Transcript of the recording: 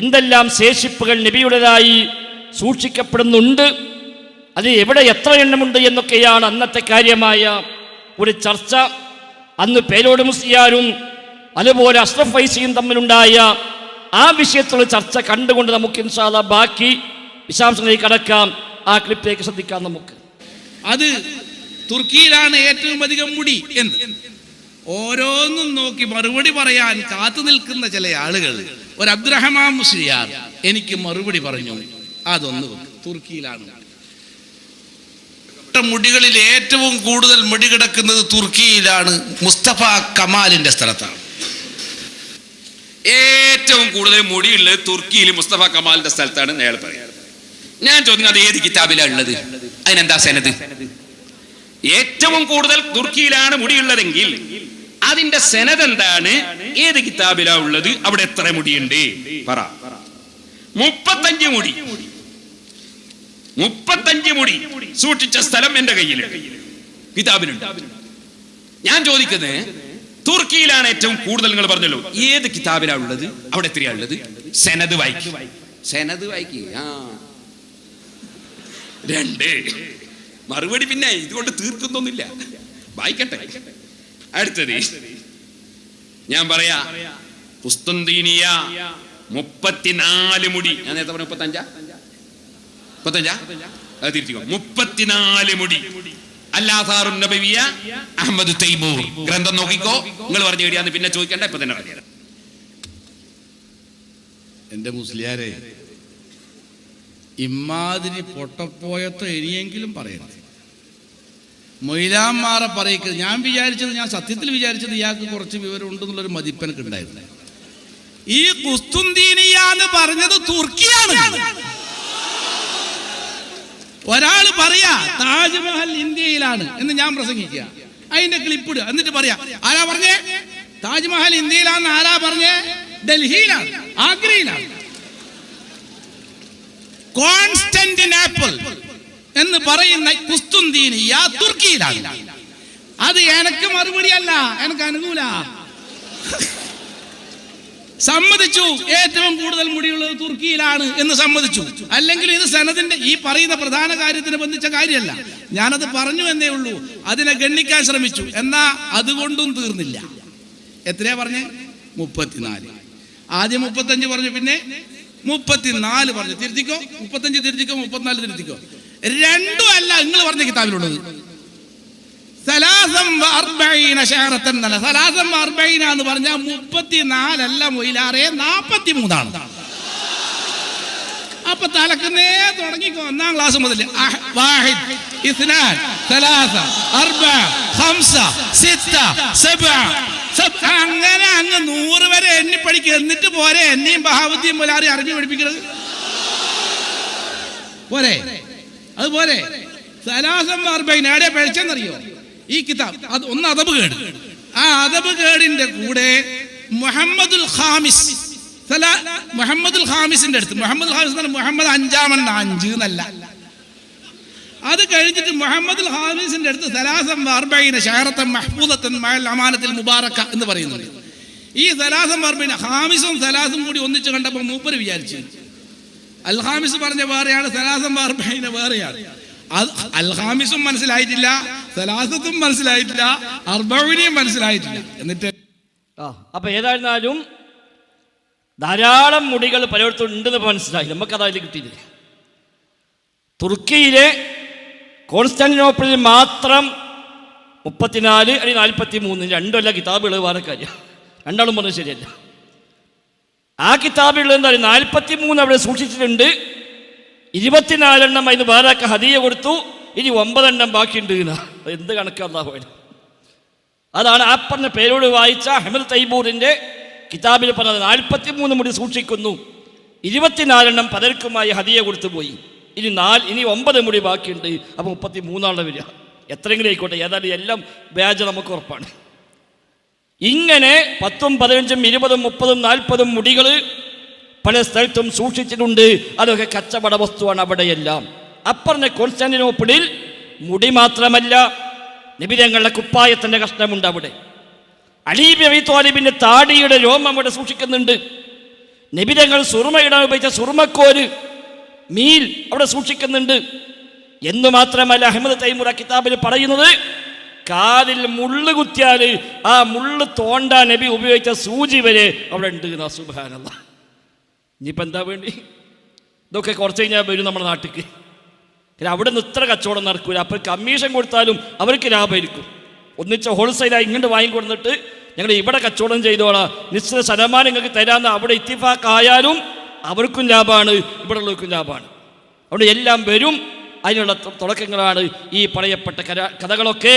എന്തെല്ലാം ശേഷിപ്പുകൾ നബിയുടേതായി സൂക്ഷിക്കപ്പെടുന്നുണ്ട് അത് എവിടെ എത്ര എണ്ണമുണ്ട് എന്നൊക്കെയാണ് അന്നത്തെ കാര്യമായ ഒരു ചർച്ച. അന്ന് പേരോട് മുസ്ലിയാരും അതുപോലെ അഷ്റഫ് ഫൈസിയും തമ്മിലുണ്ടായ ആ വിഷയത്തിലുള്ള ചർച്ച കണ്ടുകൊണ്ട് നമുക്ക് ഇൻഷാല്ല ബാക്കി വിശാംശങ്ങളിലേക്ക് കടക്കാം. ആ ക്ലിപ്പിലേക്ക് ശ്രദ്ധിക്കാം നമുക്ക്. അത് തുർക്കിയിലാണ് ഏറ്റവും അധികം മുടി എന്ന്. ഓരോന്നും നോക്കി മറുപടി പറയാൻ കാത്തു നിൽക്കുന്ന ചില ആളുകൾ ഒരു അബ്ദുറഹ്മാൻ മുസ്ലിയാർ എനിക്ക് മറുപടി പറഞ്ഞു അതൊന്ന് തുർക്കിയിലാണ്. മുടികളിൽ ഏറ്റവും കൂടുതൽ മുടി കിടക്കുന്നത് തുർക്കിയിലാണ്. മുസ്തഫ കമാലിന്റെ സ്ഥലത്താണ്. ഏറ്റവും കൂടുതൽ മുടിയുള്ളത് തുർക്കിയിൽ മുസ്തഫ കമാലിന്റെ സ്ഥലത്താണ് അയാൾ പറയുന്നത് ഞാൻ ചോദിക്കുന്നത് അത് ഏത് കിതാബിലാണ് ഉള്ളത്? അതിനെന്താ സെനത് ഏറ്റവും കൂടുതൽ തുർക്കിയിലാണ് മുടിയുള്ളതെങ്കിൽ അതിന്റെ സെനത് എന്താണ് ഏത് കിതാബിലാ ഉള്ളത്? അവിടെ എത്ര മുടിയുണ്ട്? പറ. മുപ്പത്തഞ്ച് മുടി. മുപ്പത്തഞ്ച് മുടി. സൂക്ഷിച്ച സ്ഥലം എന്റെ കയ്യിലുണ്ട്. കിതാബിലുണ്ട്. ഞാൻ ചോദിക്കുന്നത് തുർക്കിയിലാണ് ഏറ്റവും കൂടുതൽ നിങ്ങൾ പറഞ്ഞല്ലോ ഏത് കിതാബിലാ ഉള്ളത്? അവിടെ എത്രയാ ഉള്ളത്? സെനത് വായിക്കും. സെനത് വായിക്കുക ആ. രണ്ട്. മറുപടി പിന്നെ ഇതുകൊണ്ട് തീർക്കുന്നൊന്നുമില്ല. വായിക്കട്ടെ. അടുത്തത്. ഞാൻ പറയാ പുസ്തന്തീനിയ മുപ്പത്തിനാല് മുടി. ഞാൻ നേരത്തെ പറഞ്ഞ മുപ്പത്തഞ്ചാ? മുപ്പത്തഞ്ചാ? അത് തിരിച്ചു മുപ്പത്തിനാല് മുടി. അല്ലാസാറുൻ നബവിയ അഹമ്മദ് തൈമൂർ. ഗ്രന്ഥം നോക്കിക്കോ. നിങ്ങൾ പറഞ്ഞു കഴിയാന്ന് പിന്നെ ചോദിക്കണ്ട ഇപ്പൊ തന്നെ പറഞ്ഞു എന്റെ മുസ്ലിയാരെ ഇമ്മാതിരി പൊട്ടപ്പോയത്തോ ഇനിയെങ്കിലും പറയണം മൊയിലാമാറെ പറയിക്കുന്നത് ഞാൻ വിചാരിച്ചത് ഞാൻ സത്യത്തിൽ വിചാരിച്ചത് ഇയാൾക്ക് കുറച്ച് വിവരം ഉണ്ടെന്നുള്ളൊരു മതിപ്പനക്ക് ഉണ്ടായിരുന്നു. ഈ കുസ്തുന്തീനിയ എന്ന് പറഞ്ഞത് തുർക്കിയാണ്. ഒരാൾ പറയാ താജ്മഹൽ ഇന്ത്യയിലാണ് എന്ന് ഞാൻ പ്രസംഗിക്കുക. അതിന്റെ ക്ലിപ്പ് ഇടുക. എന്നിട്ട് പറയാ ആരാ പറഞ്ഞേ? താജ്മഹൽ ഇന്ത്യയിലാണെന്ന് ആരാ പറഞ്ഞേ? ഡൽഹിയിലാണ് ആഗ്രയിലാണ്. കോൺസ്റ്റന്റിനാപ്പിൾ. എന്ന് പറയുന്ന കുസ്തുന്തീനിയ തുർക്കിയിലാണ്. അത് എനക്ക് മറുപടി അല്ല എനക്ക് അനുകൂല. സമ്മതിച്ചു. ഏറ്റവും കൂടുതൽ മുടിയുള്ളത് തുർക്കിയിലാണ് എന്ന് സമ്മതിച്ചു. അല്ലെങ്കിൽ ഇത് സനദിന്റെ ഈ പറയുന്ന പ്രധാന കാര്യത്തിന് ബന്ധിച്ച കാര്യമല്ല. ഞാനത് പറഞ്ഞു എന്നേ ഉള്ളൂ. അതിനെ ഗണ്ണിക്കാൻ ശ്രമിച്ചു. എന്നാ അതുകൊണ്ടും തീർന്നില്ല. എത്രയാ പറഞ്ഞേ? മുപ്പത്തിനാല്. ആദ്യം മുപ്പത്തഞ്ച് പറഞ്ഞു പിന്നെ മുപ്പത്തിനാല് പറഞ്ഞു. തിരുത്തിക്കോ? മുപ്പത്തഞ്ച് തിരുത്തിക്കോ? മുപ്പത്തിനാല് തിരുത്തിക്കോ? രണ്ടും അല്ല നിങ്ങൾ പറഞ്ഞ കിതാബിലുള്ളത്. സലാസം സലാസം അർബൈന എന്ന് പറഞ്ഞാൽ മുപ്പത്തിനാലല്ല മൊയിലാറെ നാപ്പത്തി മൂന്നാണ് അപ്പൊ തലക്കുന്നേ തുടങ്ങിക്കോ ഒന്നാം ക്ലാസ് മുതൽ. വാഹിദ് അങ്ങനെ അങ്ങ് നൂറ് വരെ എണ്ണി പഠിക്കുക എന്നിട്ട് പോരെ എന്നെയും ബഹാവുദ്ദീൻ പോലെ അറിഞ്ഞു പഠിപ്പിക്കുന്നത് പോരെ? അത് പോരെ പഴച്ചെന്നറിയോ ഈ കിതാബ്. അത് ഒന്ന് അതബ് കേട്. ആ അതബ് കേടിന്റെ കൂടെ മുഹമ്മദുൽ ഖാമിസ്. മുഹമ്മദുൽ ഖാമിസിന്റെ അടുത്ത്. മുഹമ്മദ് ഖാമിസ് മുഹമ്മദ് അഞ്ചാമൻ അഞ്ച് എന്നല്ല. അത് കഴിഞ്ഞിട്ട് മുഹമ്മദ് ഖാമിസിന്റെ അടുത്ത് സലാസം അർബൈന ഷഹറത്തൻ മഹ്ബൂദത്തൻ മഅൽ അമാനത്തിൽ മുബാറക്ക എന്ന് പറയുന്നുണ്ട്. ഈ സലാസം അർബൈന ഹാമിസും സലാസും കൂടി ഒന്നിച്ച് കണ്ടപ്പോൾ മൂപ്പര് വിചാരിച്ചു. അൽ ഖാമിസ് പറഞ്ഞ വേറെയാണ് സലാസം പറഞ്ഞ വേറെയാണ്. അത് അൽ ഖാമിസും മനസ്സിലായിട്ടില്ല സലാസത്തും മനസ്സിലായിട്ടില്ല അർബവിനെയും മനസ്സിലായിട്ടില്ല. എന്നിട്ട് ആ അപ്പൊ ഏതായിരുന്നാലും ധാരാളം മുടികൾ പലയിടത്തും ഉണ്ടെന്ന് മനസ്സിലായി നമുക്ക് അതായത് കിട്ടിയില്ല. തുർക്കിയിലെ കോൺസ്റ്റാന്റിനോപ്പിളിൽ മാത്രം മുപ്പത്തിനാല് അല്ലെങ്കിൽ നാൽപ്പത്തി മൂന്ന് രണ്ടല്ല കിതാബുകൾ വേറെ കാര്യം. രണ്ടാളും പറഞ്ഞത് ശരിയല്ല. ആ കിതാബിൽ എന്താ പറയുക? നാൽപ്പത്തി മൂന്ന് അവിടെ സൂക്ഷിച്ചിട്ടുണ്ട്. ഇരുപത്തിനാലെണ്ണം അതിന് വേറെയൊക്കെ ഹദിയ കൊടുത്തു. ഇനി ഒമ്പതെണ്ണം ബാക്കിയുണ്ട്. എന്ത് കണക്കാന്നാ പോയത് അതാണ് ആ പറഞ്ഞ പേരോട് വായിച്ച അഹമ്മദ് തൈബൂറിന്റെ കിതാബിൽ പറഞ്ഞത്. നാൽപ്പത്തി മൂന്ന് മുടി സൂക്ഷിക്കുന്നു. ഇരുപത്തിനാലെണ്ണം പലർക്കുമായി ഹദിയ കൊടുത്തു പോയി. ഇനി നാല് ഇനി ഒമ്പത് മുടി ബാക്കിയുണ്ട്. അപ്പോൾ മുപ്പത്തി മൂന്നാളെ വരിക. എത്രയെങ്കിലും ആയിക്കോട്ടെ. ഏതായാലും എല്ലാം വ്യാജ നമുക്ക് ഉറപ്പാണ്. ഇങ്ങനെ പത്തും പതിനഞ്ചും ഇരുപതും മുപ്പതും നാൽപ്പതും മുടികൾ പല സ്ഥലത്തും സൂക്ഷിച്ചിട്ടുണ്ട്. അതൊക്കെ കച്ചവട വസ്തുവാണ് അവിടെയെല്ലാം. അപ്പറഞ്ഞ കോൺസ്റ്റാന്റിനോപ്പിളിൽ മുടി മാത്രമല്ല നിബിരങ്ങളുടെ കുപ്പായത്തിന്റെ കഷ്ണമുണ്ട് അവിടെ. അലീബി അബി താടിയുടെ രോമം അവിടെ സൂക്ഷിക്കുന്നുണ്ട്. നിബിതങ്ങൾ സുറുമയിടാൻ ഉപയോഗിച്ച സുറുമക്കോര് മീൽ അവിടെ സൂക്ഷിക്കുന്നുണ്ട്. എന്ന് മാത്രമല്ല അഹമ്മദ് തൈമുറ കിതാബിൽ പറയുന്നത് കാലിൽ മുള്ള് കുത്തിയാൽ ആ മുള്ള് തോണ്ടാൻ നബി ഉപയോഗിച്ച സൂചി വരെ അവിടെ ഉണ്ട് എന്നാ സുബാനല്ല ഇനിയിപ്പോൾ എന്താ വേണ്ടി? ഇതൊക്കെ കുറച്ച് കഴിഞ്ഞാൽ വരും നമ്മുടെ നാട്ടിലേക്ക് അവിടെ നിന്ന് ഇത്ര കച്ചവടം നടക്കൂല. അപ്പോൾ കമ്മീഷൻ കൊടുത്താലും അവർക്ക് ലാഭമായിരിക്കും ഒന്നിച്ച ഹോൾസെയിലായി ഇങ്ങോട്ട് വാങ്ങിക്കൊടുത്തിട്ട് ഞങ്ങൾ ഇവിടെ കച്ചവടം ചെയ്തോളാം. നിശ്ചിത ശതമാനം നിങ്ങൾക്ക് തരാമെന്ന് അവിടെ ഇത്തിഫാക്കായാലും അവർക്കും ലാഭമാണ് ഇവിടെ ഉള്ളവർക്കും ലാഭമാണ്. അവിടെ എല്ലാം വരും. അതിനുള്ള തുടക്കങ്ങളാണ് ഈ പറയപ്പെട്ട കഥകളൊക്കെ.